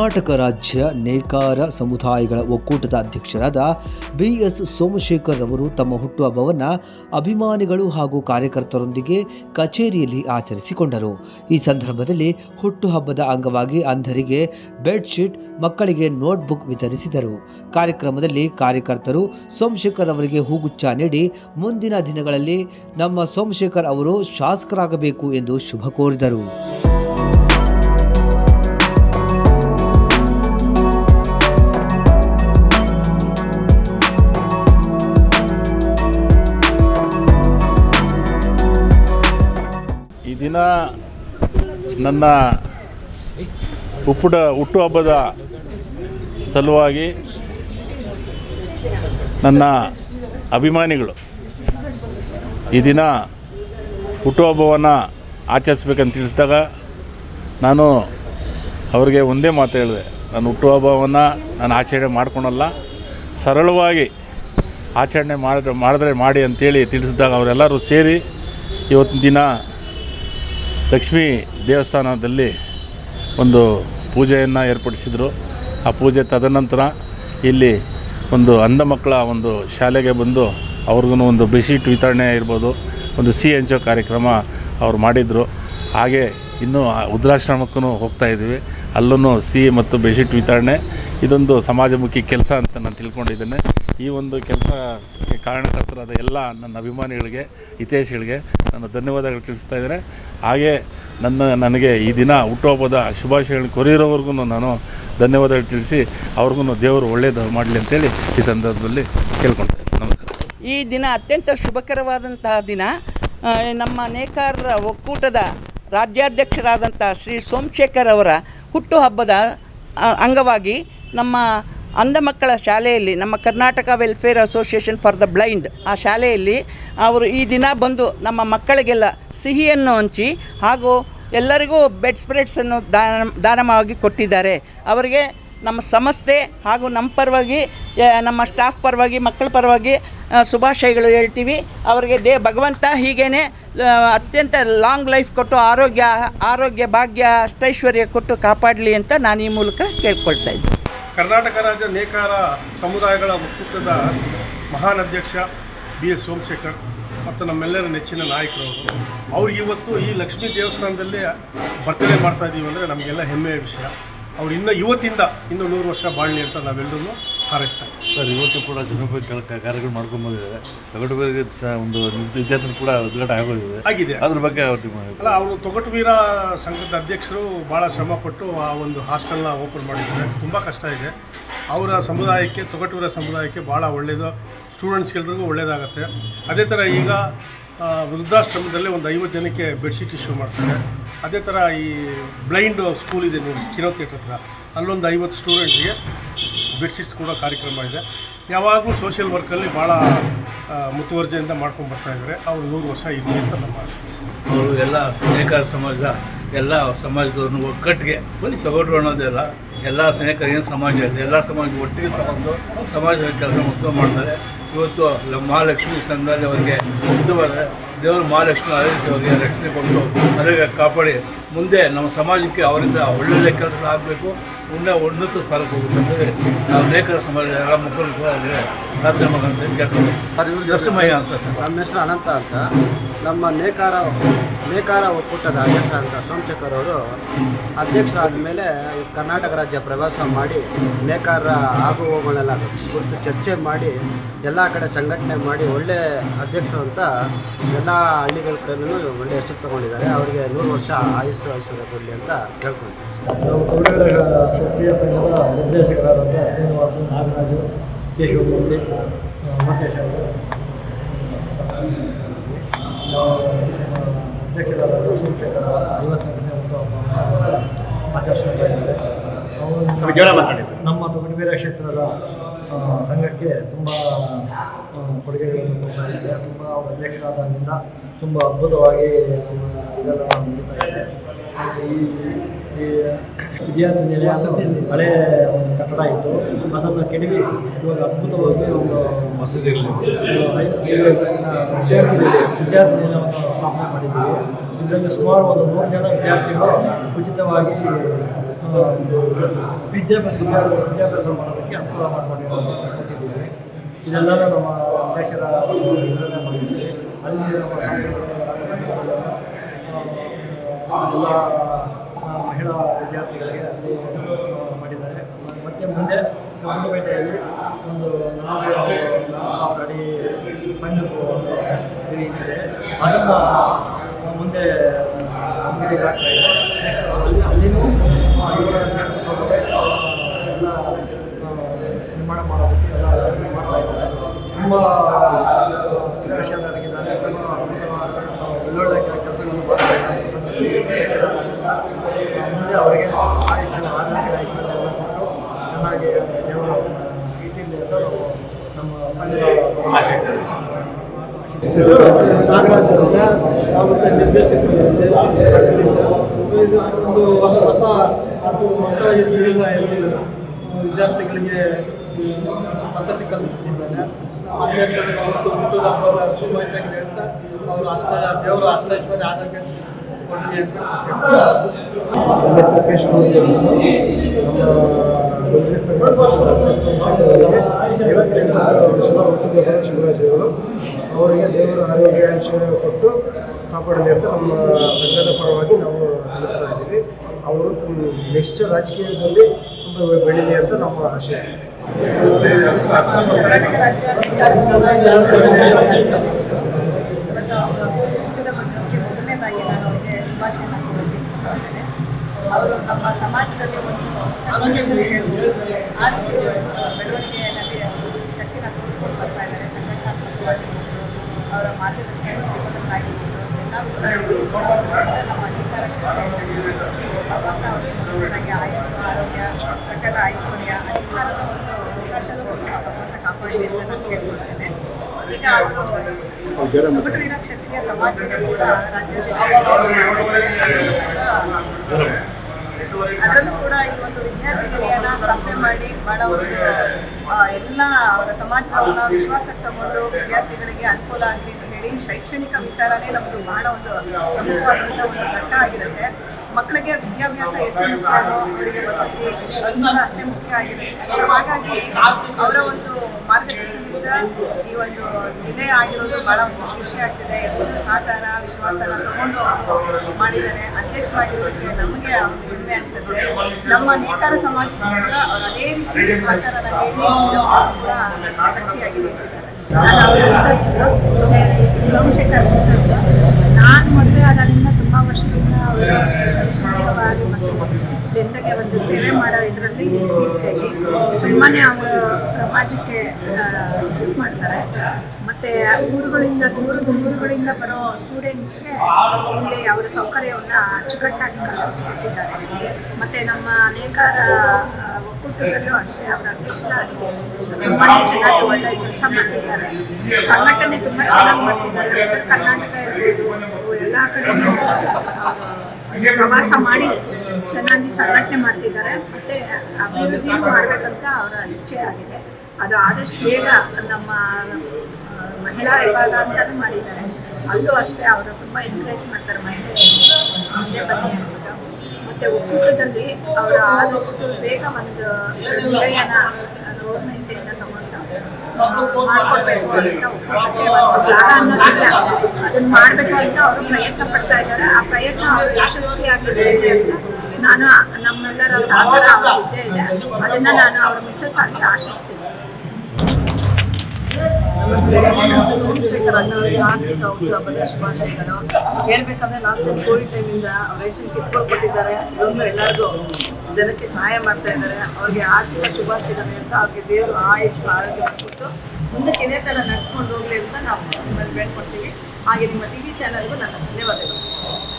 ಕರ್ನಾಟಕ ರಾಜ್ಯ ನೇಕಾರ ಸಮುದಾಯಗಳ ಒಕ್ಕೂಟದ ಅಧ್ಯಕ್ಷರಾದ ಬಿ ಎಸ್ ಸೋಮಶೇಖರ್ ಅವರು ತಮ್ಮ ಹುಟ್ಟುಹಬ್ಬವನ್ನು ಅಭಿಮಾನಿಗಳು ಹಾಗೂ ಕಾರ್ಯಕರ್ತರೊಂದಿಗೆ ಕಚೇರಿಯಲ್ಲಿ ಆಚರಿಸಿಕೊಂಡರು. ಈ ಸಂದರ್ಭದಲ್ಲಿ ಹುಟ್ಟುಹಬ್ಬದ ಅಂಗವಾಗಿ ಅಂಧರಿಗೆ ಬೆಡ್ಶೀಟ್, ಮಕ್ಕಳಿಗೆ ನೋಟ್ಬುಕ್ ವಿತರಿಸಿದರು. ಕಾರ್ಯಕ್ರಮದಲ್ಲಿ ಕಾರ್ಯಕರ್ತರು ಸೋಮಶೇಖರ್ ಅವರಿಗೆ ಹೂಗುಚ್ಛ ನೀಡಿ, ಮುಂದಿನ ದಿನಗಳಲ್ಲಿ ನಮ್ಮ ಸೋಮಶೇಖರ್ ಅವರು ಶಾಸಕರಾಗಬೇಕು ಎಂದು ಶುಭ ಕೋರಿದರು. ಈ ದಿನ ನನ್ನ ಹುಟ್ಟುಡ ಹುಟ್ಟುಹಬ್ಬದ ಸಲುವಾಗಿ ನನ್ನ ಅಭಿಮಾನಿಗಳು ಈ ದಿನ ಹುಟ್ಟುಹಬ್ಬವನ್ನು ಆಚರಿಸ್ಬೇಕಂತ ತಿಳಿಸಿದಾಗ ನಾನು ಅವರಿಗೆ ಒಂದೇ ಮಾತು ಹೇಳಿದೆ. ನನ್ನ ಹುಟ್ಟುಹಬ್ಬವನ್ನು ನಾನು ಆಚರಣೆ ಮಾಡ್ಕೊಳಲ್ಲ, ಸರಳವಾಗಿ ಆಚರಣೆ ಮಾಡಿದ್ರೆ ಮಾಡಿದ್ರೆ ಮಾಡಿ ಅಂತೇಳಿ ತಿಳಿಸಿದಾಗ ಅವರೆಲ್ಲರೂ ಸೇರಿ ಇವತ್ತಿನ ದಿನ ಲಕ್ಷ್ಮೀ ದೇವಸ್ಥಾನದಲ್ಲಿ ಒಂದು ಪೂಜೆಯನ್ನು ಏರ್ಪಡಿಸಿದರು. ಆ ಪೂಜೆ ತದನಂತರ ಇಲ್ಲಿ ಒಂದು ಅಂಧ ಮಕ್ಕಳ ಒಂದು ಶಾಲೆಗೆ ಬಂದು ಅವ್ರಿಗೂ ಒಂದು ಬೆಡ್ಶೀಟ್ ವಿತರಣೆ ಇರ್ಬೋದು, ಒಂದು ಸಿಹಿ ಹಂಚೋ ಕಾರ್ಯಕ್ರಮ ಅವ್ರು ಮಾಡಿದರು. ಹಾಗೆ ಇನ್ನೂ ವೃದ್ಧಾಶ್ರಮಕ್ಕೂ ಹೋಗ್ತಾ ಇದ್ದೀವಿ. ಅಲ್ಲೂ ಸಿ ಮತ್ತು ಬೆಡ್ಶೀಟ್ ವಿತರಣೆ. ಇದೊಂದು ಸಮಾಜಮುಖಿ ಕೆಲಸ ಅಂತ ನಾನು ತಿಳ್ಕೊಂಡಿದ್ದೇನೆ. ಈ ಒಂದು ಕೆಲಸಕ್ಕೆ ಕಾರಣಕರ್ತರಾದ ಎಲ್ಲ ನನ್ನ ಅಭಿಮಾನಿಗಳಿಗೆ, ಹಿತೈಷಿಗಳಿಗೆ ನಾನು ಧನ್ಯವಾದಗಳು ತಿಳಿಸ್ತಾ ಇದ್ದೇನೆ. ಹಾಗೆ ನನ್ನ, ನನಗೆ ಈ ದಿನ ಹುಟ್ಟುಹಬ್ಬದ ಶುಭಾಶಯಗಳನ್ನು ಕೊರಿರೋವರೆಗೂ ನಾನು ಧನ್ಯವಾದಗಳು ತಿಳಿಸಿ, ಅವ್ರಿಗೂ ದೇವರು ಒಳ್ಳೆಯದು ಮಾಡಲಿ ಅಂತೇಳಿ ಈ ಸಂದರ್ಭದಲ್ಲಿ ಕೇಳ್ಕೊಳ್ತೇನೆ ನಮಸ್ಕಾರ. ಈ ದಿನ ಅತ್ಯಂತ ಶುಭಕರವಾದಂತಹ ದಿನ ನಮ್ಮ ನೇಕಾರರ ಒಕ್ಕೂಟದ ರಾಜ್ಯಾಧ್ಯಕ್ಷರಾದಂಥ ಶ್ರೀ ಸೋಮಶೇಖರ್ ಅವರ ಹುಟ್ಟುಹಬ್ಬದ ಅಂಗವಾಗಿ ನಮ್ಮ ಅಂಧ ಮಕ್ಕಳ ಶಾಲೆಯಲ್ಲಿ, ನಮ್ಮ Karnataka welfare association for the blind ಆ ಶಾಲೆಯಲ್ಲಿ ಅವರು ಈ ದಿನ ಬಂದು ನಮ್ಮ ಮಕ್ಕಳಿಗೆಲ್ಲ ಸಿಹಿಯನ್ನು ಹಂಚಿ ಹಾಗೂ ಎಲ್ಲರಿಗೂ ಬೆಡ್ ಸ್ಪ್ರೆಡ್ಸನ್ನು ದಾನ, ದಾನವಾಗಿ ಕೊಟ್ಟಿದ್ದಾರೆ. ಅವರಿಗೆ ನಮ್ಮ ಸಂಸ್ಥೆ ಹಾಗೂ ನಮ್ಮ ಪರವಾಗಿ ನಮ್ಮ ಸ್ಟಾಫ್ ಪರವಾಗಿ, ಮಕ್ಕಳ ಪರವಾಗಿ ಶುಭಾಶಯಗಳು ಹೇಳ್ತೀವಿ. ಅವರಿಗೆ ದೇ, ಭಗವಂತ ಹೀಗೇ ಅತ್ಯಂತ ಲಾಂಗ್ ಲೈಫ್ ಕೊಟ್ಟು ಆರೋಗ್ಯ ಆರೋಗ್ಯ ಭಾಗ್ಯ, ಅಷ್ಟೈಶ್ವರ್ಯ ಕೊಟ್ಟು ಕಾಪಾಡಲಿ ಅಂತ ನಾನು ಈ ಮೂಲಕ ಕೇಳ್ಕೊಳ್ತಾ ಇದ್ದೆ ಕರ್ನಾಟಕ ರಾಜ್ಯ ನೇಕಾರ ಸಮುದಾಯಗಳ ಒಕ್ಕೂಟದ ಮಹಾನ್ ಅಧ್ಯಕ್ಷ ಬಿ ಎಸ್ ಸೋಮಶೇಖರ್ ಮತ್ತು ನಮ್ಮೆಲ್ಲರ ನೆಚ್ಚಿನ ನಾಯಕರು ಅವ್ರು ಇವತ್ತು ಈ ಲಕ್ಷ್ಮೀ ದೇವಸ್ಥಾನದಲ್ಲಿ ಬರ್ತಡೇ ಮಾಡ್ತಾ ಇದ್ದೀವಿ ಅಂದರೆ ನಮಗೆಲ್ಲ ಹೆಮ್ಮೆಯ ವಿಷಯ. ಅವ್ರು ಇನ್ನೂ ಇವತ್ತಿಂದ ಇನ್ನೂ ನೂರು ವರ್ಷ ಬಾಳಲಿ ಅಂತ ನಾವೆಲ್ಲರೂ ಹಾರೈಸ್ತಾರೆ ಸರ್ ಇವತ್ತು ಕೂಡ ಜನಪದ ಕಾರ್ಯಗಳು ಮಾಡ್ಕೊಂಡು ಬಂದಿದ್ದಾರೆ ಸಹ ಒಂದು ವಿದ್ಯಾರ್ಥಿ ಕೂಡ ಉದ್ಘಾಟನೆ ಆಗೋದಿದೆ. ಆಗಿದೆ. ಅದ್ರ ಬಗ್ಗೆ ಅಲ್ಲ ಅವರು ತೊಗಟವೀರ ಸಂಘದ ಅಧ್ಯಕ್ಷರು ಭಾಳ ಶ್ರಮಪಟ್ಟು ಆ ಒಂದು ಹಾಸ್ಟೆಲ್ನ ಓಪನ್ ಮಾಡಿದ್ದಾರೆ. ತುಂಬ ಕಷ್ಟ ಇದೆ. ಅವರ ಸಮುದಾಯಕ್ಕೆ ತೊಗಟವೀರ ಸಮುದಾಯಕ್ಕೆ ಭಾಳ ಒಳ್ಳೆಯದು ಸ್ಟೂಡೆಂಟ್ಸ್ಗೆಲ್ರಿಗೂ ಒಳ್ಳೆಯದಾಗುತ್ತೆ ಅದೇ ಥರ ಈಗ ವೃದ್ಧಾಶ್ರಮದಲ್ಲೇ ವೃದ್ಧಾಶ್ರಮದಲ್ಲಿ ಒಂದು ಐವತ್ತು ಜನಕ್ಕೆ ಬೆಡ್ಶೀಟ್ ಇಶ್ಯೂ ಮಾಡ್ತಾರೆ. ಅದೇ ಥರ ಈ ಬ್ಲೈಂಡ್ ಸ್ಕೂಲ್ ಇದೆ ನೋಡಿ ಕಿರೋ ಥಿಯೇಟರ್ ಹತ್ರ. ಅಲ್ಲೊಂದು ಐವತ್ತು ಸ್ಟೂಡೆಂಟ್ಸ್ಗೆ ಬೆಡ್ಶೀಟ್ಸ್ ಕೊಡೋ ಕಾರ್ಯಕ್ರಮ ಇದೆ. ಯಾವಾಗಲೂ ಸೋಷಿಯಲ್ ವರ್ಕಲ್ಲಿ ಭಾಳ ಮುತುವರ್ಜೆಯಿಂದ ಮಾಡ್ಕೊಂಡು ಬರ್ತಾ ಇದ್ದಾರೆ. ಅವ್ರು ನೂರು ವರ್ಷ ಇರಲಿ ಅಂತ ನಮ್ಮ ಆಸೆ. ಅವರು ಎಲ್ಲ ನೇಕಾರ ಸಮಾಜದ ಎಲ್ಲ ಸಮಾಜದವ್ರನ್ನ ಒಗ್ಗಟ್ಟಿಗೆ ಸೊಗಟು ಅನ್ನೋದೆಲ್ಲ, ಎಲ್ಲ ಸ್ನೇಹಿತರ ಏನು ಸಮಾಜ ಇದೆ, ಎಲ್ಲ ಸಮಾಜ ಒಟ್ಟಿಗೆ ತಗೊಂಡು ಸಮಾಜದ ಕೆಲಸ ಮುಕ್ತ ಮಾಡ್ತಾರೆ. ಇವತ್ತು ಮಹಾಲಕ್ಷ್ಮಿ ಸಂಘದಲ್ಲಿ ಅವರಿಗೆ ಉದ್ದವಾದ ದೇವರು ಮಹಾಲಕ್ಷ್ಮಿ ಆರೋಗ್ಯ ಅವರಿಗೆ ರಕ್ಷಣೆ ಕೊಟ್ಟು ಆರೋಗ್ಯ ಕಾಪಾಡಿ, ಮುಂದೆ ನಮ್ಮ ಸಮಾಜಕ್ಕೆ ಅವರಿಂದ ಒಳ್ಳೊಳ್ಳೆ ಕೆಲಸ ಆಗಬೇಕು ಉನ್ನ ಉನ್ನತ ಸ್ಥಾನಕ್ಕೆ ಹೋಗುತ್ತೆ ನಾವು ನೇಕಾರ ಸಮಾಜ ಎಲ್ಲ ಮಕ್ಕಳು ಕೂಡ ರಾತ್ರಿ ಪ್ರಾರ್ಥನೆ ಮಾಡೋಂತ ಕೇಳ್ಕೊಂಡು ಅಂತ ನಮ್ಮ ಹೆಸರು ಅನಂತ ಅಂತ. ನಮ್ಮ ನೇಕಾರ ನೇಕಾರ ಒಕ್ಕೂಟದ ಅಧ್ಯಕ್ಷ ಅಂತ ಸೋಮಶೇಖರ್ ಅವರು ಅಧ್ಯಕ್ಷರಾದ ಮೇಲೆ ಕರ್ನಾಟಕ ರಾಜ್ಯ ಪ್ರವಾಸ ಮಾಡಿ ನೇಕಾರರ ಆಗು ಹೋಗುಗಳೆಲ್ಲ ಕುರಿತು ಚರ್ಚೆ ಮಾಡಿ ಎಲ್ಲ ಕಡೆ ಸಂಘಟನೆ ಮಾಡಿ ಒಳ್ಳೆ ಅಧ್ಯಕ್ಷರು ಅಂತ ಎಲ್ಲ ಹಳ್ಳಿಗಳ ಕಡೆನೂ ಒಳ್ಳೆ ಹೆಸರು ತಗೊಂಡಿದ್ದಾರೆ. ಅವರಿಗೆ ನೂರು ವರ್ಷ ಆಯುಸ್ಸು ಆಯುಷ್ಯ ಕೊಡಲಿ ಅಂತ ಕನ್ನಡ ಕ್ಷತ್ರಿಯ ಸಂಘದ ನಿರ್ದೇಶಕರಾದಂಥ ಶ್ರೀನಿವಾಸ ನಾಗರಾಜು ಕೇಶವಮೂರ್ತಿ ಮಹೇಶ್ ಅವರು. ಅಧ್ಯಕ್ಷರಾದ ಸೋಮಶೇಖರ ಐವತ್ತನೇ ಅವರು ನಮ್ಮ ತೊಗಟಬೇರೆ ಕ್ಷೇತ್ರದ ಸಂಘಕ್ಕೆ ತುಂಬ ಕೊಡುಗೆಗಳನ್ನು ಕೊಡ್ತಾ ಇದ್ದಾರೆ. ತುಂಬ ಅವರ ಅಧ್ಯಕ್ಷರಾದಾಗಿಂದ ತುಂಬ ಅದ್ಭುತವಾಗಿ ನಮ್ಮ ಇದೆಲ್ಲ ನಡೀತಾ ಇದೆ. ಈ ಈ ವಿದ್ಯಾರ್ಥಿ ನಿಲಯ ಅನ್ನೋ ಹಳೆ ಒಂದು ಕಟ್ಟಡ ಇತ್ತು ಅದನ್ನು ಕೆಡವಿ ಇವಾಗ ಅದ್ಭುತವಾಗಿ ಒಂದು ವರ್ಷದ ವಿದ್ಯಾರ್ಥಿ ನಿಲಯವನ್ನು ಸ್ಥಾಪನೆ ಮಾಡಿದ್ದೀವಿ ಇದರಲ್ಲಿ ಸುಮಾರು ಒಂದು ನೂರು ಜನ ವಿದ್ಯಾರ್ಥಿಗಳು ಉಚಿತವಾಗಿ ವಿದ್ಯಾಭ್ಯಾಸ ವಿದ್ಯಾಭ್ಯಾಸ ಮಾಡೋದಕ್ಕೆ ಅನುಕೂಲ ಮಾಡಿಕೊಂಡು ಇದೆಲ್ಲನೂ ನಮ್ಮ ಅಧ್ಯಕ್ಷರ ಮಾಡಿದ್ದೀವಿ ಅಲ್ಲಿ ನಮ್ಮ ಎಲ್ಲ ಮಹಿಳಾ ವಿದ್ಯಾರ್ಥಿಗಳಿಗೆ ಅಲ್ಲಿ ಮಾಡಿದ್ದಾರೆ. ಮತ್ತು ಮುಂದೆ ಗುಂಡ್ಲುಪೇಟೆಯಲ್ಲಿ ಒಂದು ನಾಲ್ಕು ಸಾವಿರ ಅಡಿ ಸಂಘದ್ದು ಒಂದು ಇದೆ ಅದನ್ನು ಮುಂದೆ ಅಂಗಡಿಗೆ ಹಾಕ್ತಾ ಇದೆ ಅಲ್ಲಿ ಅಲ್ಲಿನೂ ನೇತೃತ್ವದಲ್ಲಿ ಆ, ಎಲ್ಲ ಆ, ನಿರ್ಮಾಣ ಮಾಡೋದಕ್ಕೆ ಎಲ್ಲ ಮಾಡ್ತಾ ಇದ್ದಾರೆ ತುಂಬ ಕ್ರಿಯಾಶೀಲರಾಗಿದ್ದಾರೆ ತುಂಬ ಅದ್ಭುತವಾದ, ಒಳ್ಳೊಳ್ಳೆ ಕೆಲಸಗಳನ್ನು ಮಾಡ್ತಾ ಇದ್ದಾರೆ ಸಂಘದಲ್ಲಿ. ಆ, ಮುಂದೆ ಅವರಿಗೆ ಆಯುಷ್ಯ ಆರೋಗ್ಯ ಆಯುಷ್ಯ ಎಲ್ಲ ಕೊಟ್ಟು ಚೆನ್ನಾಗಿ ದೇವರು ಇಟ್ಟಿರಲಿ ಅಂತ ನಾವು ನಮ್ಮ ಸಂಘದ ನಾಗರಾಜ್ ಅಂತ ನಾವು ನಿರ್ದೇಶಕರು ಇದು ಒಂದು ಹೊಸ ಅದು ಹೊಸ ಇದರಿಂದ ವಿದ್ಯಾರ್ಥಿಗಳಿಗೆ ವಸತಿ ಕಲ್ಪಿಸಿದ್ದಾರೆ ನಮ್ಮ ಅಧ್ಯಕ್ಷರು ಅವತ್ತು ಹುಟ್ಟುದ ಹಬ್ಬದ ಶುಭಾಶಯಗಳು ಹೇಳ್ತಾ ಅವರು ಅಷ್ಟ ದೇವರು ಆಶ್ರಯಿಸುವ ಆರೋಗ್ಯ ಕೊಡಲಿ ಅಂತ ನಮ್ಮ ಐವತ್ತೆಂಟು ವರ್ಷದ ಅವರಿಗೆ ದೇವರ ಆರೋಗ್ಯ ಆಯುಷ್ಯ ಕೊಟ್ಟು ಕಾಪಾಡಲಿ ಅಂತ ನಮ್ಮ ಸಂಘದ ಪರವಾಗಿ ನಾವು ತಿಳಿಸ್ತಾ ಇದ್ದೀವಿ ಅವರು ನೆಕ್ಸ್ಟ್ ರಾಜಕೀಯದಲ್ಲಿ ತುಂಬ ಬೆಳೀಲಿ ಅಂತ ನಮ್ಮ ಆಶಯ ಕರ್ನಾಟಕ ರಾಜ್ಯ ನೇಕಾರ ಇವತ್ತು ಅವರ ಹುಟ್ಟಿದ ಬಗ್ಗೆ ಮೊದಲನೇದಾಗಿ ನಾನು ಅವರಿಗೆ ಶುಭಾಶಯನ ತಿಳಿಸಿದ್ದೇನೆ ಅವರು ನಮ್ಮ ಸಮಾಜದಲ್ಲಿ ಒಂದು ಆರ್ಥಿಕ ಬೆಳವಣಿಗೆಯಲ್ಲಿ ಶಕ್ತಿನ ತೋರಿಸ್ಕೊಂಡು ಬರ್ತಾ ಇದ್ದಾರೆ. ಸಂಘಟನಾತ್ಮಕವಾಗಿ ಅವರ ಮಾರ್ಗದರ್ಶನ ಸಿಗೋದಕ್ಕಾಗಿರ್ಬೋದು ಎಲ್ಲ ವಿಚಾರಗಳು ನಮ್ಮ ನೇಕಾರ ಭಗವಂತ ಅವರಿಗೆ ಆಯುಷ್ ಆರೋಗ್ಯ ಸಕಲ ಐಶ್ವರ್ಯ ಅಧಿಕಾರದ ಒಂದು ಅವಕಾಶದ ಭಗವಂತ ಕಾಪಾಡಲಿ ಅಂತ ನಾನು ಕೇಳ್ಕೊಳ್ತೇನೆ ಈಗ ತೊಗಟೂರಿನ ಕ್ಷತ್ರಿಯ ಸಮಾಜದಲ್ಲಿ ಕೂಡ ರಾಜ್ಯಾಧ್ಯಕ್ಷ ಅದರಲ್ಲೂ ಕೂಡ ಈ ಒಂದು ವಿದ್ಯಾರ್ಥಿಗಳನ್ನ ಸ್ಥಾಪನೆ ಮಾಡಿ ಬಹಳ ಒಂದು ಎಲ್ಲಾ ಅವರ ಸಮಾಜದವರ ವಿಶ್ವಾಸಕ್ಕೆ ತಗೊಂಡು ವಿದ್ಯಾರ್ಥಿಗಳಿಗೆ ಅನುಕೂಲ ಆಗಲಿ ಅಂತ ಹೇಳಿ ಶೈಕ್ಷಣಿಕ ವಿಚಾರನೇ ನಮ್ಮದು ಬಹಳ ಒಂದು ಪ್ರಮುಖವಾದಂಥ ಒಂದು ಘಟ್ಟ ಆಗಿರುತ್ತೆ. ಮಕ್ಕಳಿಗೆ ವಿದ್ಯಾಭ್ಯಾಸ ಎಷ್ಟು ಮುಖ್ಯ ಅವರಿಗೆ ವಸತಿ, ಅನುಕೂಲ ಅಷ್ಟೇ ಮುಖ್ಯ ಆಗಿರುತ್ತೆ. ಹಾಗಾಗಿ ಅವರ ಒಂದು ಮಾರ್ಗದರ್ಶನದಿಂದ ಈ ಒಂದು ಜಿಲ್ಲೆ ಆಗಿರೋದು ಬಹಳ ಖುಷಿ ಆಗ್ತಿದೆ ಎಲ್ಲರೂ ಸಹಕಾರ ವಿಶ್ವಾಸನ ತಗೊಂಡು ಮಾಡಿದ್ದಾರೆ ಅಧ್ಯಕ್ಷರಾಗಿರೋದಕ್ಕೆ ನಮಗೆ ಹೆಮ್ಮೆ ಅನಿಸುತ್ತೆ ನಮ್ಮ ನೇಕಾರ ಸಮಾಜ ಅವ್ರು ಅದೇ ರೀತಿ ಸಹಕಾರ ಶಕ್ತಿಯಾಗಿ ನಾನು ಸೋಮಶೇಖರ್ ನಾನು ಮದುವೆ ಆದಾಗಿಂದ ತುಂಬ ವರ್ಷದಿಂದ ಅವರು ಶೈಕ್ಷಣಿಕವಾಗಿ ಮತ್ತು ಜನತೆಗೆ ಒಂದು ಸೇವೆ ಮಾಡೋ ಇದರಲ್ಲಿ ಇರ್ತೀವಿ ತುಂಬಾ ಅವರು ಸಮಾಜಕ್ಕೆ ಇದು ಮಾಡ್ತಾರೆ. ಮತ್ತು ಊರುಗಳಿಂದ ದೂರದ ಊರುಗಳಿಂದ ಬರೋ ಸ್ಟೂಡೆಂಟ್ಸ್ಗೆ ಇಲ್ಲಿ ಅವರ ಸೌಕರ್ಯವನ್ನು ಅಚ್ಚುಕಟ್ಟಾಗಿ ಕಲ್ಪಿಸಿಕೊಟ್ಟಿದ್ದಾರೆ. ಮತ್ತು ನಮ್ಮ ಅನೇಕರ ಆ, ಒಕ್ಕೂಟದಲ್ಲೂ ಅಷ್ಟೇ ಅವರ ಅಧ್ಯಕ್ಷರಾಗಿ ತುಂಬಾ ಚೆನ್ನಾಗಿ ಒಳ್ಳೆ ಕೆಲಸ ಮಾಡ್ತಿದ್ದಾರೆ. ಸಂಘಟನೆ ತುಂಬ ಚೆನ್ನಾಗಿ ಮಾಡ್ತಿದ್ದಾರೆ. ಉತ್ತರ ಕರ್ನಾಟಕ ಇರ್ಬೋದು ಎಲ್ಲ ಅವರು ಪ್ರವಾಸ ಮಾಡಿ ಚೆನ್ನಾಗಿ ಸಂಘಟನೆ ಮಾಡ್ತಿದ್ದಾರೆ. ಮತ್ತೆ ಅಭಿವೃದ್ಧಿ ಮಾಡ್ಬೇಕಂತ ಅವರ ಇಚ್ಛೆ ಆಗಿದೆ. ಅದು ಆದಷ್ಟು ಬೇಗ ನಮ್ಮ ಮಹಿಳಾ ವಿಭಾಗ ಅಂತಾನು ಮಾಡಿದ್ದಾರೆ. ಅಲ್ಲೂ ಅಷ್ಟೇ ಅವರು ತುಂಬ ಎನ್ಕರೇಜ್ ಮಾಡ್ತಾರೆ ಮಹಿಳೆಯರು ಮತ್ತೆ ಒಕ್ಕೂಟದಲ್ಲಿ ಅವರ ಆದಷ್ಟು ಬೇಗ ಒಂದು ಗೌರ್ಮೆಂಟ್ ಗೌರ್ಮೆಂಟಿಂದ ತಗೊಂಡು ಮಾಡ್ಕೊಡ್ಬೇಕು ಅಂತ ಒಕ್ಕೂಟಕ್ಕೆ ಒಂದು ಜಾಗ ಅನ್ನೋದಿಲ್ಲ ಅದನ್ನ ಮಾಡಬೇಕು ಅಂತ ಅವರು ಪ್ರಯತ್ನ ಪಡ್ತಾ ಇದ್ದಾರೆ. ಆ ಪ್ರಯತ್ನ ಅವರು ಯಶಸ್ವಿಯಾಗಿದೆ ಅಂತ ನಾನು ನಮ್ಮೆಲ್ಲರ ಸಹಕಾರ ಅವ್ರ ಇದ್ದೇ ಇದೆ. ಅದನ್ನ ನಾನು ಅವ್ರ ಮಿಸ್ಸಸ್ ಆಗಿ ಆಶಿಸ್ತೀನಿ. ಸೋಮಶೇಖರ್ ಅಣ್ಣವರಿಗೆ ಆರ್ಥಿಕ ಶುಭಾಶಯಗಳು ಹೇಳ್ಬೇಕಂದ್ರೆ ಲಾಸ್ಟ್ ಟೈಮ್ ಕೋವಿಡ್ ಟೈಮಿಂದ ರೇಷನ್ ಕಿಟ್ಗಳು ಕೊಟ್ಟಿದ್ದಾರೆ. ಇದೊಂದು ಎಲ್ಲರಿಗೂ ಜನಕ್ಕೆ ಸಹಾಯ ಮಾಡ್ತಾ ಇದ್ದಾರೆ. ಅವ್ರಿಗೆ ಆರ್ಥಿಕ ಶುಭಾಶಯಗಳು ಅಂತ ಅವ್ರಿಗೆ ದೇವರು ಆಯುಷ್ ಆರೋಗ್ಯ ಕೊಟ್ಟು ಮುಂದಕ್ಕೆ ಇದೇ ಥರ ನಡ್ಸ್ಕೊಂಡು ಹೋಗ್ಲಿ ಅಂತ ನಾವು ನಿಮ್ಮಲ್ಲಿ ಬೇಡ್ಕೊಡ್ತೀವಿ ಹಾಗೆ ನಿಮ್ಮ ಟಿ ವಿ ಚಾನಲ್ಗೂ ನನ್ನ ಧನ್ಯವಾದಗಳು.